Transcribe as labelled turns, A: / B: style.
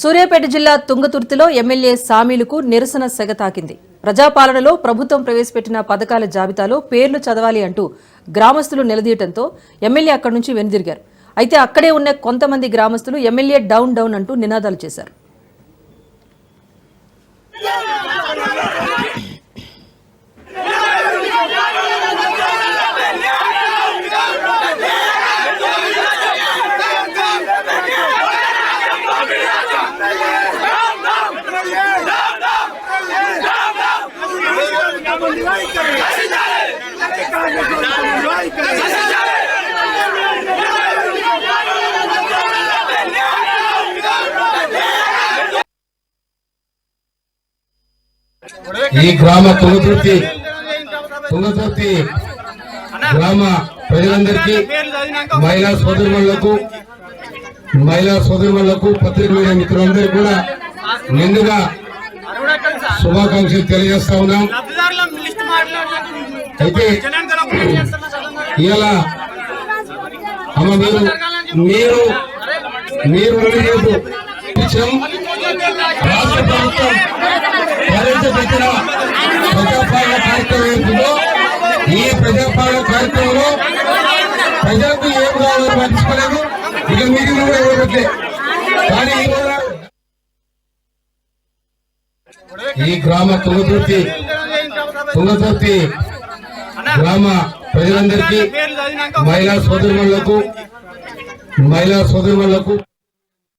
A: సూర్యాపేట జిల్లా తుంగతుర్తిలో ఎమ్మెల్యే సామీలకు నిరసన సెగ తాకింది ప్రజాపాలనలో ప్రభుత్వం ప్రవేశపెట్టిన పథకాల జాబితాలో పేర్లు చదవాలి అంటూ గ్రామస్తులు నిలదీయటంతో ఎమ్మెల్యే అక్కడి నుంచి వెనుదిరిగారు. అయితే అక్కడే ఉన్న కొంతమంది గ్రామస్తులు ఎమ్మెల్యే డౌన్ డౌన్ అంటూ నినాదాలు చేశారు.
B: ఈ గ్రామ తుంగతుర్తి తుంగతుర్తి గ్రామ ప్రజలందరికీ మహిళా సోదరులకు మహిళా సోదరులకు పత్రిక మీడియా మిత్రులందరికీ కూడా నిండుగా శుభాకాంక్షలు తెలియజేస్తా ఉన్నాం. అయితే ఇలా అమ్మ మీరు మీరు మీరు రేపు ఇచ్చాం. రాష్ట్ర ప్రభుత్వం ప్రవేశపెట్టిన ప్రజాపాలన కార్యక్రమం ఏంటిదో ఈ ప్రజాపాలన కార్యక్రమంలో ప్రజలకు ఏం కావాలో పట్టించుకోలేదు ఇక మీటింగ్ కూడా ఇవ్వబట్లే కానీ ఈ గ్రామ తుంగతుర్తి తుంగతుర్తి గ్రామ ప్రజలందరికీ మహిళా సోదరులకు మహిళా సోదరులకు